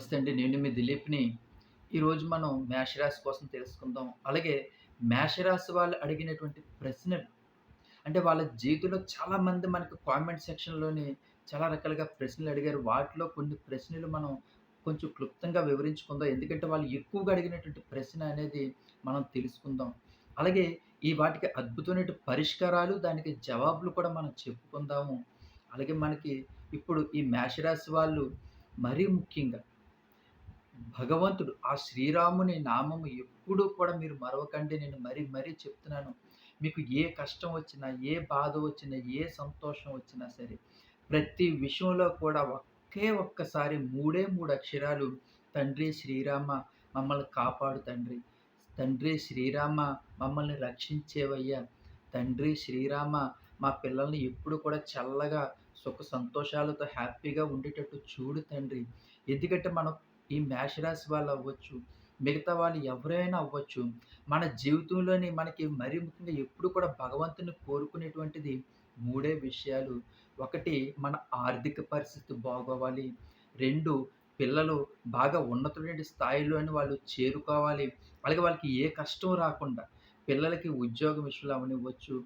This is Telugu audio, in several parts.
నమస్తే అండి. నేను మీ దిలీప్ని. ఈరోజు మనం మేషరాశి కోసం తెలుసుకుందాం. అలాగే మేషరాశి వాళ్ళు అడిగినటువంటి ప్రశ్నలు అంటే వాళ్ళ జీవితంలో చాలామంది మనకి కామెంట్ సెక్షన్లోని చాలా రకాలుగా ప్రశ్నలు అడిగారు. వాటిలో కొన్ని ప్రశ్నలు మనం కొంచెం క్లుప్తంగా వివరించుకుందాం. ఎందుకంటే వాళ్ళు ఎక్కువగా అడిగినటువంటి ప్రశ్న అనేది మనం తెలుసుకుందాం. అలాగే ఈ వాటికి అద్భుతమైన పరిష్కారాలు దానికి జవాబులు కూడా మనం చెప్పుకుందాము. అలాగే మనకి ఇప్పుడు ఈ మేషరాశి వాళ్ళు మరీ ముఖ్యంగా భగవంతుడు ఆ శ్రీరాముని నామము ఎప్పుడూ కూడా మీరు మరవకండి. నేను మరీ మరీ చెప్తున్నాను. మీకు ఏ కష్టం వచ్చినా ఏ బాధ వచ్చినా ఏ సంతోషం వచ్చినా సరే ప్రతి విషయంలో కూడా ఒకే ఒక్కసారి మూడే మూడు అక్షరాలు తండ్రి శ్రీరామ మమ్మల్ని కాపాడు తండ్రి. తండ్రి శ్రీరామ మమ్మల్ని రక్షించేవయ్యా. తండ్రి శ్రీరామ మా పిల్లల్ని ఎప్పుడు కూడా చల్లగా సుఖ సంతోషాలతో హ్యాపీగా ఉండేటట్టు చూడు తండ్రి. ఎందుకంటే మనం ఈ మేషరాశి వాళ్ళు అవ్వచ్చు మిగతా వాళ్ళు ఎవరైనా అవ్వచ్చు మన జీవితంలోని మనకి మరీ ముఖ్యంగా ఎప్పుడు కూడా భగవంతుని కోరుకునేటువంటిది మూడే విషయాలు. ఒకటి మన ఆర్థిక పరిస్థితి బాగోవాలి. రెండు పిల్లలు బాగా ఉన్నతమైన స్థాయిలోని వాళ్ళు చేరుకోవాలి. అలాగే వాళ్ళకి ఏ కష్టం రాకుండా పిల్లలకి ఉద్యోగం విషయంలో అవనివ్వచ్చు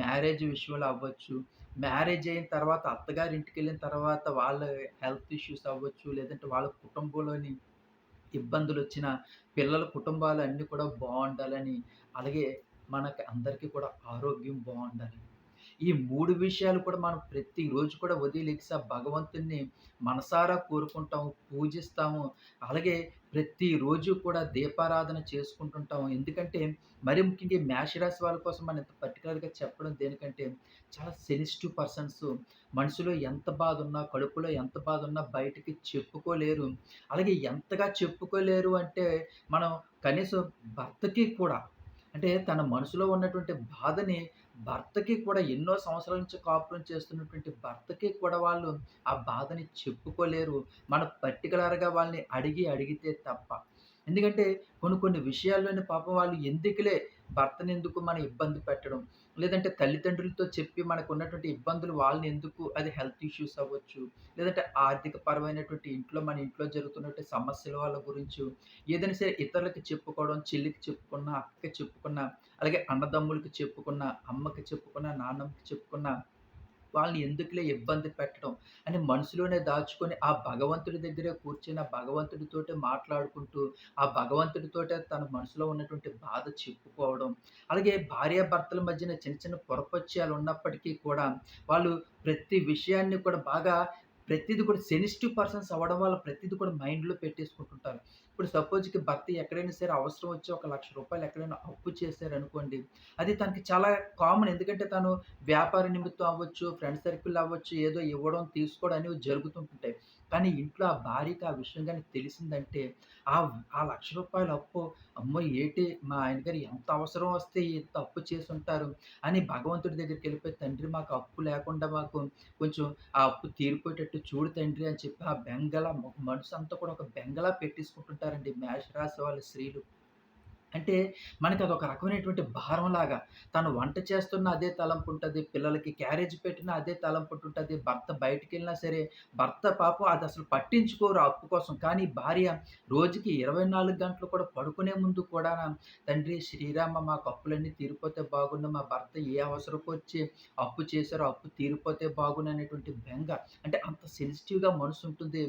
మ్యారేజ్ విషయంలో అవ్వచ్చు మ్యారేజ్ అయిన తర్వాత అత్తగారి ఇంటికి వెళ్ళిన తర్వాత వాళ్ళ హెల్త్ ఇష్యూస్ అవ్వచ్చు లేదంటే వాళ్ళ కుటుంబంలోని ఇబ్బందులు వచ్చిన పిల్లల కుటుంబాలు అన్నీ కూడా బాగుండాలని అలాగే మనకి అందరికీ కూడా ఆరోగ్యం బాగుండాలి ఈ మూడు విషయాలు కూడా మనం ప్రతిరోజు కూడా ఉదయం లెగిసి ఆ మనసారా కోరుకుంటాము పూజిస్తాము. అలాగే ప్రతిరోజు కూడా దీపారాధన చేసుకుంటుంటాము. ఎందుకంటే మరి ముఖ్యంగా మేషరాశి వాళ్ళ కోసం మనం ఇంత పర్టికులర్గా చెప్పడం దేనికంటే చాలా సెన్సిటివ్ పర్సన్స్ మనసులో ఎంత బాధ ఉన్నా కడుపులో ఎంత బాధ ఉన్నా బయటికి చెప్పుకోలేరు. అలాగే ఎంతగా చెప్పుకోలేరు అంటే మనం కనీసం భర్తకి కూడా అంటే తన మనసులో ఉన్నటువంటి బాధని భర్తకి కూడా ఎన్నో సంవత్సరాల నుంచి కాపురం చేస్తున్నటువంటి భర్తకి కూడా వాళ్ళు ఆ బాధని చెప్పుకోలేరు. మన పర్టికులర్గా వాళ్ళని అడిగి అడిగితే తప్ప. ఎందుకంటే కొన్ని కొన్ని విషయాల్లోని పాపం వాళ్ళు ఎందుకులే భర్తని ఎందుకు మనం ఇబ్బంది పెట్టడం? లేదంటే తల్లిదండ్రులతో చెప్పి మనకు ఉన్నటువంటి ఇబ్బందులు వాళ్ళని ఎందుకు అది హెల్త్ ఇష్యూస్ అవ్వచ్చు. లేదంటే ఆర్థిక పరమైనటువంటి ఇంట్లో మన ఇంట్లో జరుగుతున్నటువంటి సమస్యల వాళ్ళ గురించి ఏదైనా సరే ఇతరులకి చెప్పుకోవడం చెల్లికి చెప్పుకున్న అక్కకి చెప్పుకున్న అలాగే అన్నదమ్ములకి చెప్పుకున్న అమ్మకి చెప్పుకున్న నాన్నమ్మకి చెప్పుకున్న వాళ్ళని ఎందుకులే ఇబ్బంది పెట్టడం అని మనసులోనే దాచుకొని ఆ భగవంతుడి దగ్గరే కూర్చొని ఆ భగవంతుడితోటే మాట్లాడుకుంటూ ఆ భగవంతుడితోటే తన మనసులో ఉన్నటువంటి బాధ చెప్పుకోవడం అలాగే భార్యాభర్తల మధ్యన చిన్న చిన్న పొరపత్యాలు ఉన్నప్పటికీ కూడా వాళ్ళు ప్రతి విషయాన్ని కూడా బాగా ప్రతిదీ కూడా సెన్సిటివ్ పర్సన్స్ అవ్వడం వల్ల ప్రతిదీ కూడా మైండ్‌లో పెట్టేసుకుంటుంటారు. ఇప్పుడు సపోజ్‌కి భర్త ఎక్కడైనా సరే అవసరం వచ్చి ఒక లక్ష రూపాయలు ఎక్కడైనా అప్పు చేశారనుకోండి, అది తనకి చాలా కామన్. ఎందుకంటే తను వ్యాపార నిమిత్తం అవ్వచ్చు, ఫ్రెండ్ సర్కిల్ అవ్వచ్చు, ఏదో ఇవ్వడం, తీసుకోవడం అనేవి జరుగుతుంటుంటాయి. కానీ ఇంట్లో ఆ భార్యకి ఆ విషయం కానీ తెలిసిందంటే, ఆ ఆ లక్ష రూపాయల అప్పు అమ్మో! ఏటి మా ఆయన గారు ఎంత అవసరం వస్తే ఇంత అప్పు చేసుంటారు అని భగవంతుడి దగ్గరికి వెళ్ళిపోయి తండ్రి మాకు అప్పు లేకుండా మాకు కొంచెం ఆ అప్పు తీరిపోయేటట్టు చూడు తండ్రి అని చెప్పి ఆ బెంగలా అంతా కూడా ఒక బెంగలా పెట్టేసుకుంటుంటారండి మేషరాశి వాళ్ళ స్త్రీలు. అంటే మనకి అదొక రకమైనటువంటి భారంలాగా. తను వంట చేస్తున్న అదే తలంపు ఉంటుంది పిల్లలకి క్యారేజ్ పెట్టినా అదే తలంపుంటుంటది. భర్త బయటికెళ్ళినా సరే, భర్త పాపం అసలు పట్టించుకోరు అప్పు కోసం. కానీ భార్య రోజుకి 24 గంటలు కూడా పడుకునే ముందు కూడా తండ్రి శ్రీరామ మాకు అప్పులన్నీ తీరిపోతే బాగుండు. మా భర్త ఏ అవసరకొచ్చి అప్పు చేశారో అప్పు తీరిపోతే బాగుండు అనేటువంటి బెంగ. అంటే అంత సెన్సిటివ్‌గా మనసుంటుంది.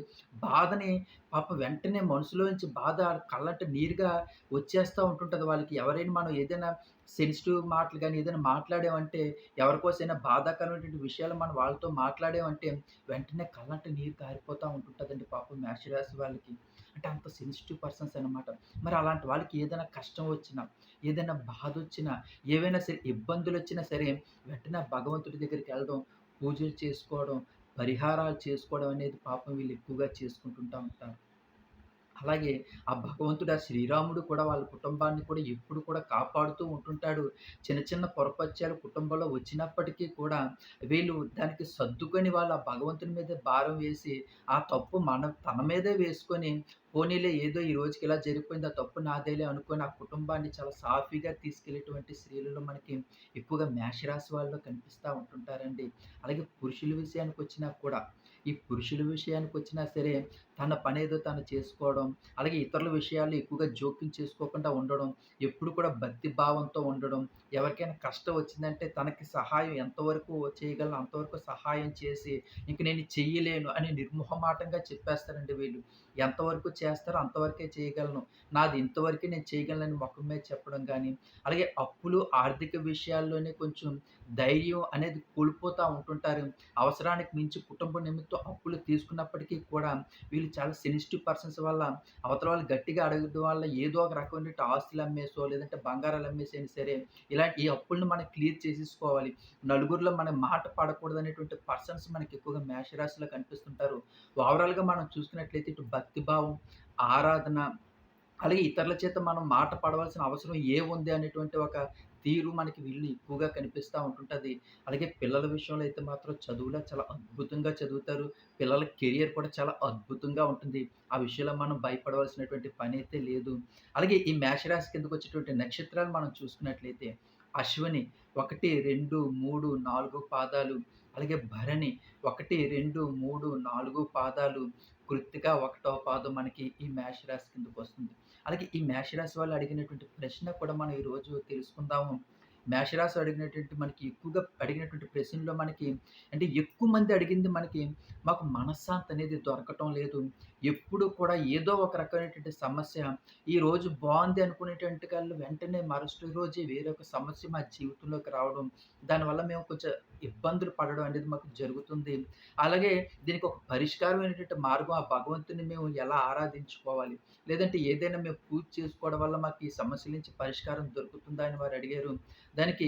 బాధని పాప వెంటనే మనసులోంచి బాధ కళ్ళంట నీరుగా వచ్చేస్తా ఉంటుంటుంది వాళ్ళకి. ఎవరైనా మనం ఏదైనా సెన్సిటివ్ మాటలు కానీ ఏదైనా మాట్లాడామంటే ఎవరికోసైనా బాధాకరమైనటువంటి విషయాలు మనం వాళ్ళతో మాట్లాడామంటే వెంటనే కళ్ళంట నీరు కారిపోతూ ఉంటుంటుందండి పాపం మేషరాశి వాళ్ళకి. అంటే అంత సెన్సిటివ్ పర్సన్స్ అనమాట. మరి అలాంటి వాళ్ళకి ఏదైనా కష్టం వచ్చినా, ఏదైనా బాధ వచ్చినా ఏవైనా సరే ఇబ్బందులు వచ్చినా సరే వెంటనే భగవంతుడి దగ్గరికి వెళ్ళడం పూజలు చేసుకోవడం, పరిహారాలు చేసుకోవడం అనేది పాపం వీళ్ళు ఎక్కువగా చేసుకుంటుంటా ఉంటారు. అలాగే ఆ భగవంతుడు ఆ శ్రీరాముడు కూడా వాళ్ళ కుటుంబాన్ని కూడా ఎప్పుడు కూడా కాపాడుతూ ఉంటుంటాడు. చిన్న చిన్న పొరపత్యాలు కుటుంబంలో వచ్చినప్పటికీ కూడా వీళ్ళు దానికి సర్దుకొని వాళ్ళు ఆ భగవంతుని మీద భారం వేసి, ఆ తప్పు మన తన మీదే వేసుకొని పోనీలే ఏదో ఈ రోజుకి ఇలా జరిగిపోయింది. ఆ తప్పు నాదేలే అనుకొని ఆ కుటుంబాన్ని చాలా సాఫీగా తీసుకెళ్ళేటువంటి స్త్రీలలో మనకి ఎక్కువగా మేషరాశి వాళ్ళలో కనిపిస్తూ ఉంటుంటారండి. అలాగే పురుషుల విషయానికి వచ్చినా కూడా, ఈ పురుషుల విషయానికి వచ్చినా సరే తన పనేదో తను చేసుకోవడం, అలాగే ఇతరుల విషయాల్లో ఎక్కువగా జోక్యం చేసుకోకుండా ఉండడం, ఎప్పుడు కూడా భక్తి భావంతో ఉండడం, ఎవరికైనా కష్టం వచ్చిందంటే తనకి సహాయం ఎంతవరకు చేయగలను అంతవరకు సహాయం చేసి, ఇంక నేను చెయ్యలేను అని నిర్మోహమాటంగా చెప్పేస్తారండి వీళ్ళు. ఎంతవరకు చేస్తారో అంతవరకే చేయగలను. నాది ఇంతవరకే నేను చేయగలనని మొఖం మీద చెప్పడం కానీ అలాగే అప్పులు, ఆర్థిక విషయాల్లోనే కొంచెం ధైర్యం అనేది కోల్పోతూ ఉంటుంటారు. అవసరానికి మించి కుటుంబ నిమిత్తం అప్పులు తీసుకున్నప్పటికీ కూడా వీళ్ళు చాలా సెన్సిటివ్ పర్సన్స్ వల్ల అవతల వాళ్ళు గట్టిగా అడగడం వల్ల ఏదో ఒక రకమైన ఆస్తులు అమ్మేసో, లేదంటే బంగారాలు అమ్మేసైనా సరే, ఇలాంటి ఈ అప్పులను మనం క్లియర్ చేసేసుకోవాలి. నలుగురిలో మనం మాట పడకూడదనేటువంటి పర్సన్స్ మనకి ఎక్కువగా మేషరాశిలో కనిపిస్తుంటారు. ఓవరాల్‌గా మనం చూసుకున్నట్లయితే ఇటు భక్తిభావం, ఆరాధన, అలాగే ఇతరుల చేత మనం మాట పడవలసిన అవసరం ఏముంది అనేటువంటి ఒక తీరు మనకి వీళ్ళు ఎక్కువగా కనిపిస్తూ ఉంటుంటుంది అలాగే పిల్లల విషయంలో అయితే మాత్రం చదువులో చాలా అద్భుతంగా చదువుతారు. పిల్లల కెరియర్ కూడా చాలా అద్భుతంగా ఉంటుంది. ఆ విషయంలో మనం భయపడవలసినటువంటి పని అయితే లేదు. అలాగే ఈ మేషరాశి కిందకొచ్చేటువంటి నక్షత్రాలు మనం చూసుకున్నట్లయితే అశ్విని 1, 2, 3, 4 పాదాలు, అలాగే భరణి 1, 2, 3, 4 పాదాలు, కృత్తిక ఒకటో పాదం మనకి ఈ మేషరాశి కిందకొస్తుంది. అలాగే ఈ మేషరాశి వాళ్ళు అడిగినటువంటి ప్రశ్న కూడా మనం ఈరోజు తెలుసుకుందాము. మేషరాశి అడిగినటువంటి మనకి ఎక్కువగా అడిగినటువంటి ప్రశ్నలో మనకి అంటే ఎక్కువ మంది అడిగింది మనకి మాకు మనశ్శాంతి అనేది దొరకటం లేదు. ఎప్పుడు కూడా ఏదో ఒక రకమైనటువంటి సమస్య ఈ రోజు బాగుంది అనుకునేటువంటి కళ్ళు వెంటనే మరుసటి రోజే వేరొక సమస్య మా జీవితంలోకి రావడం. దానివల్ల మేము కొంచెం ఇబ్బందులు పడడం అనేది మాకు జరుగుతుంది. అలాగే దీనికి ఒక పరిష్కారం ఏంటంటే మార్గం ఆ భగవంతుని మేము ఎలా ఆరాధించుకోవాలి? లేదంటే ఏదైనా మేము పూజ చేసుకోవడం వల్ల మాకు ఈ సమస్యల నుంచి పరిష్కారం దొరుకుతుందా అని వారు అడిగారు. దానికి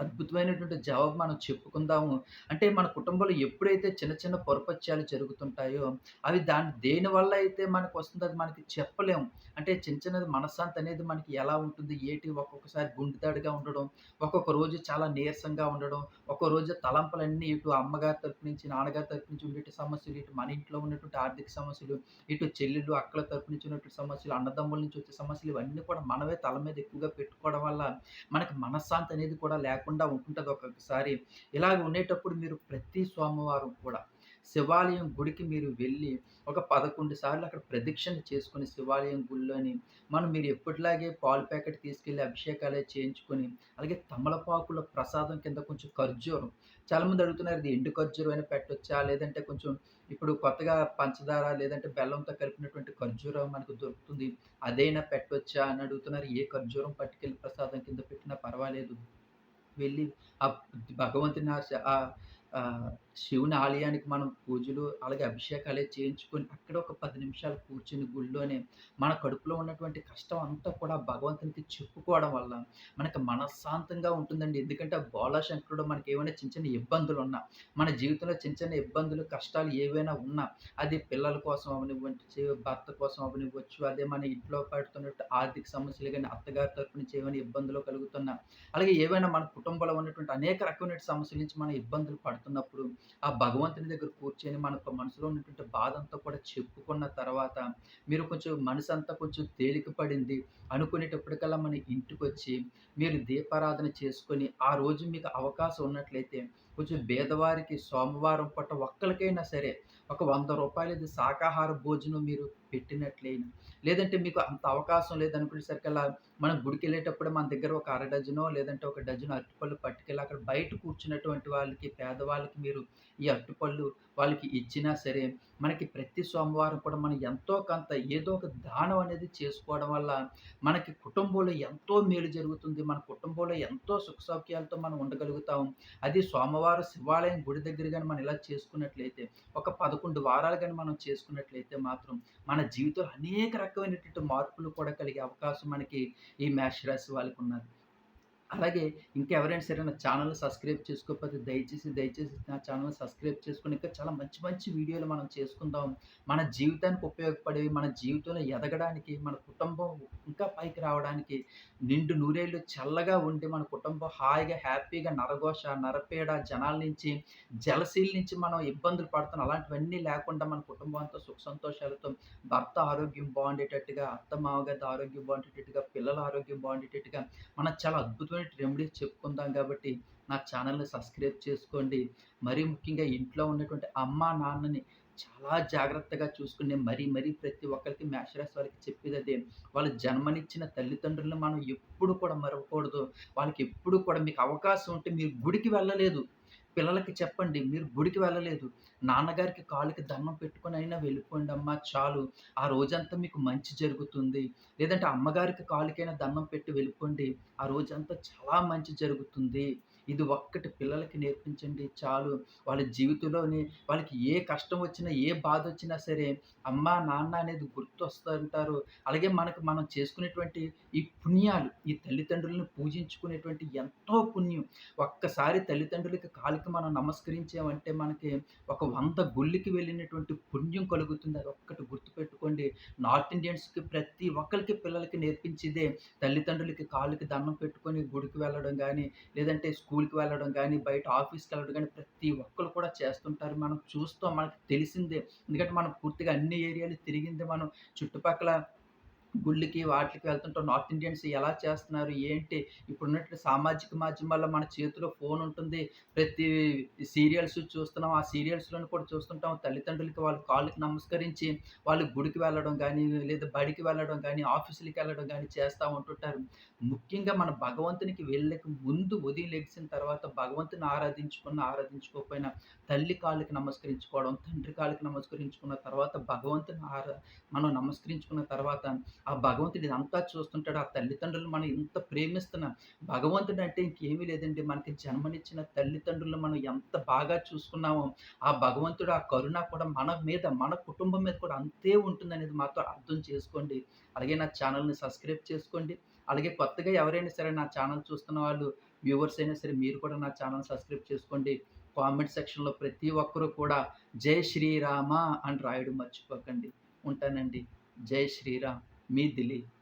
అద్భుతమైనటువంటి జవాబు మనం చెప్పుకుందాము. అంటే మన కుటుంబంలో ఎప్పుడైతే చిన్న చిన్న పరపత్యాలు జరుగుతుంటాయో, అవి దాన్ని దేనివల్ల అయితే మనకొస్తుందో అది మనకి చెప్పలేము. అంటే చిన్న చిన్నది మనశ్శాంతి అనేది మనకి ఎలా ఉంటుంది? ఏటి ఒక్కొక్కసారి గుండెదాడిగా ఉండడం, ఒక్కొక్క రోజు చాలా నీరసంగా ఉండడం, ఒక్కో రోజు తలంపులన్నీ ఇటు అమ్మగారి తరపు నుంచి, నాన్నగారి తరపు నుంచి ఉండేటి సమస్యలు, ఇటు మన ఇంట్లో ఉన్నటువంటి ఆర్థిక సమస్యలు, ఇటు చెల్లెలు, అక్కల తరపు నుంచి ఉన్నటువంటి సమస్యలు, అన్నదమ్ముల నుంచి వచ్చే సమస్యలు ఇవన్నీ కూడా మనమే తల మీద ఎక్కువగా పెట్టుకోవడం వల్ల మనకి మనశ్శాంతి అనేది కూడా లేకుండా ఉంటుంటది ఒక్కొక్కసారి. ఇలాగ ఉండేటప్పుడు మీరు ప్రతి సోమవారం కూడా శివాలయం గుడికి మీరు వెళ్ళి ఒక 11 సార్లు అక్కడ ప్రదక్షిణ చేసుకుని శివాలయం గుడిలోని మనం మీరు ఎప్పటిలాగే పాలు ప్యాకెట్ తీసుకెళ్ళి అభిషేకాలు చేయించుకొని, అలాగే తమలపాకుల ప్రసాదం కింద కొంచెం ఖర్జూరం చాలామంది అడుగుతున్నారు ఇది ఎండు ఖర్జూరం అయినా పెట్టొచ్చా? లేదంటే కొంచెం ఇప్పుడు కొత్తగా పంచదార లేదంటే బెల్లంతో కలిపినటువంటి ఖర్జూరం మనకు దొరుకుతుంది. అదైనా పెట్టొచ్చా? అని అడుగుతున్నారు. ఏ ఖర్జూరం పట్టుకెళ్ళి ప్రసాదం కింద పెట్టినా పర్వాలేదు. వెళ్ళి ఆ భగవంతుని ఆ శివుని ఆలయానికి మనం పూజలు, అలాగే అభిషేకాలు చేయించుకొని అక్కడ ఒక పది నిమిషాలు కూర్చుని గుళ్ళోనే మన కడుపులో ఉన్నటువంటి కష్టం అంతా కూడా భగవంతునికి చెప్పుకోవడం వల్ల మనకు మనశ్శాంతంగా ఉంటుందండి. ఎందుకంటే ఆ మనకి ఏమైనా చిన్న చిన్న చిన్న ఇబ్బందులున్నా, మన జీవితంలో చిన్న చిన్న ఇబ్బందులు, కష్టాలు ఏవైనా ఉన్నా అది పిల్లల కోసం అవనివ్వచ్చు భర్త కోసం అవ్వనివ్వచ్చు, అదే మన ఇంట్లో పడుతున్నట్టు ఆర్థిక సమస్యలు కానీ అత్తగారి తరపు నుంచి ఏమైనా ఇబ్బందులు కలుగుతున్నా, అలాగే ఏవైనా మన కుటుంబంలో ఉన్నటువంటి అనేక రకమైన సమస్యల నుంచి మనం ఇబ్బందులు పడుతున్నప్పుడు, ఆ భగవంతుని దగ్గర కూర్చొని మనకు మనసులో ఉన్నటువంటి బాధంతా కూడా చెప్పుకున్న తర్వాత, మీరు కొంచెం మనసు అంతా కొంచెం తేలిక పడింది అనుకునేటప్పటికల్లా మన ఇంటికొచ్చి మీరు దీపారాధన చేసుకొని, ఆ రోజు మీకు అవకాశం ఉన్నట్లయితే కొంచెం పేదవారికి సోమవారం పూట ఒక్కరికైనా సరే ఒక వంద రూపాయలది శాకాహార భోజనం మీరు పెట్టినట్లయినా, లేదంటే మీకు అంత అవకాశం లేదనుకునేసరికల్లా మనం గుడికి వెళ్ళేటప్పుడు మన దగ్గర ఒక అర డజనో, లేదంటే ఒక డజను అరటిపళ్ళు పట్టుకెళ్ళి అక్కడ బయట కూర్చున్నటువంటి వాళ్ళకి, పేదవాళ్ళకి మీరు ఈ అరటిపళ్ళు వాళ్ళకి ఇచ్చినా సరే, మనకి ప్రతి సోమవారం కూడా మనం ఎంతో కొంత ఏదో ఒక దానం అనేది చేసుకోవడం వల్ల మనకి కుటుంబంలో ఎంతో మేలు జరుగుతుంది. మన కుటుంబంలో ఎంతో సుఖ సౌఖ్యాలతో మనం ఉండగలుగుతాం. అది సోమవారం శివాలయం గుడి దగ్గర కానీ మనం ఇలా చేసుకున్నట్లయితే, ఒక 11 వారాలు కానీ మనం చేసుకున్నట్లయితే మాత్రం మన మన జీవితంలో అనేక రకమైనటువంటి మార్పులు కూడా కలిగే అవకాశం మనకి ఈ మేషరాశి వాళ్ళకున్నది. అలాగే ఇంకెవరైనా సరే నా ఛానల్ సబ్స్క్రైబ్ చేసుకోకపోతే దయచేసి, దయచేసి నా ఛానల్ సబ్స్క్రైబ్ చేసుకుని ఇంకా చాలా మంచి మంచి వీడియోలు మనం చేసుకుందాం. మన జీవితానికి ఉపయోగపడేవి, మన జీవితంలో ఎదగడానికి, మన కుటుంబం ఇంకా పైకి రావడానికి, నిండు నూరేళ్ళు చల్లగా ఉండి మన కుటుంబం హాయిగా, హ్యాపీగా నరఘోష, నరపేడ జనాల నుంచి, జలశీల నుంచి మనం ఇబ్బందులు పడుతున్నాం. అలాంటివన్నీ లేకుండా మన కుటుంబంతో సుఖ సంతోషాలతో, భర్త ఆరోగ్యం బాగుండేటట్టుగా, అత్త మామగారి ఆరోగ్యం బాగుండేటట్టుగా, పిల్లల ఆరోగ్యం బాగుండేటట్టుగా మనం చాలా అద్భుతమైన రెమెడీస్ చెప్పుకుందాం కాబట్టి నా ఛానల్ని సబ్స్క్రైబ్ చేసుకోండి. మరీ ముఖ్యంగా ఇంట్లో ఉన్నటువంటి అమ్మా, నాన్నని చాలా జాగ్రత్తగా చూసుకునే మరీ మరీ ప్రతి ఒక్కరికి మేషరాశి వారికి చెప్పేది అదే. వాళ్ళు జన్మనిచ్చిన తల్లిదండ్రులను మనం ఎప్పుడు కూడా మరవకూడదు. వాళ్ళకి ఎప్పుడు కూడా మీకు అవకాశం ఉంటే మీరు గుడికి వెళ్ళలేదు. పిల్లలకి చెప్పండి. మీరు గుడికి వెళ్ళలేదు. నాన్నగారికి కాళ్ళకి దండం పెట్టుకొనైనా వెళ్ళిపోండమ్మా చాలు. ఆ రోజంతా మీకు మంచి జరుగుతుంది. లేదంటే అమ్మగారికి కాళ్ళకైనా దండం పెట్టి వెళ్ళిపోండి. ఆ రోజంతా చాలా మంచి జరుగుతుంది. ఇది ఒక్కటి పిల్లలకి నేర్పించండి చాలు. వాళ్ళ జీవితంలోని వాళ్ళకి ఏ కష్టం వచ్చినా, ఏ బాధ వచ్చినా సరే అమ్మ, నాన్న అనేది గుర్తు వస్తారంటారు అలాగే మనకు మనం చేసుకునేటువంటి ఈ పుణ్యాలు, ఈ తల్లిదండ్రులను పూజించుకునేటువంటి ఎంతో పుణ్యం. ఒక్కసారి తల్లిదండ్రులకి కాలికి మనం నమస్కరించామంటే మనకి ఒక వంద గుళ్ళకి వెళ్ళినటువంటి పుణ్యం కలుగుతుంది. అది ఒక్కటి గుర్తుపెట్టుకోండి. నార్త్ ఇండియన్స్‌కి ప్రతి ఒక్కరికి పిల్లలకి నేర్పించేదే తల్లిదండ్రులకి కాళ్ళకి దండం పెట్టుకొని గుడికి వెళ్ళడం కానీ లేదంటే స్కూల్ స్కూల్‌కి వెళ్ళడం కానీ బయట ఆఫీస్కి వెళ్ళడం కానీ ప్రతి ఒక్కరు కూడా చేస్తుంటారు. మనం చూస్తాం. మనకు తెలిసిందే. ఎందుకంటే మనం పూర్తిగా అన్ని ఏరియాలు తిరిగింది మనం చుట్టుపక్కల గుళ్ళకి వాటికి వెళ్తుంటాం. నార్త్ ఇండియన్స్ ఎలా చేస్తున్నారు? ఏంటి? ఇప్పుడున్నటువంటి సామాజిక మాధ్యమాల్లో మన చేతిలో ఫోన్ ఉంటుంది. ప్రతి సీరియల్స్ చూస్తున్నాం. ఆ సీరియల్స్‌లోని కూడా చూస్తుంటాం. తల్లిదండ్రులకి వాళ్ళ కాళ్ళకి నమస్కరించి వాళ్ళు గుడికి వెళ్ళడం కానీ లేదా బడికి వెళ్ళడం కానీ ఆఫీసులకి వెళ్ళడం కానీ చేస్తూ ఉంటుంటారు. ముఖ్యంగా మన భగవంతునికి వెళ్ళక ముందు ఉదయం లెగిసిన తర్వాత భగవంతుని ఆరాధించుకున్న ఆరాధించుకోకపోయినా తల్లి కాళ్ళకి నమస్కరించుకోవడం, తండ్రి కాళ్ళకి నమస్కరించుకున్న తర్వాత భగవంతుని ఆరా మనం నమస్కరించుకున్న తర్వాత ఆ భగవంతుడు ఇదంతా చూస్తుంటాడు. ఆ తల్లిదండ్రులు మనం ఇంత ప్రేమిస్తున్నాం. భగవంతుడు అంటే ఇంకేమీ లేదండి. మనకి జన్మనిచ్చిన తల్లిదండ్రులు మనం ఎంత బాగా చూసుకున్నామో, ఆ భగవంతుడు ఆ కరుణ కూడా మన మీద, మన కుటుంబం మీద కూడా అంతే ఉంటుందనేది మాతో అర్థం చేసుకోండి. అలాగే నా ఛానల్ని సబ్స్క్రైబ్ చేసుకోండి. అలాగే కొత్తగా ఎవరైనా సరే నా ఛానల్ చూస్తున్న వాళ్ళు వ్యూవర్స్ అయినా సరే మీరు కూడా నా ఛానెల్ సబ్స్క్రైబ్ చేసుకోండి. కామెంట్ సెక్షన్‌లో ప్రతి ఒక్కరూ కూడా జై శ్రీరామ అని రాయడం మర్చిపోకండి. ఉంటానండి. జై శ్రీరామ్. మీ దిలీప్.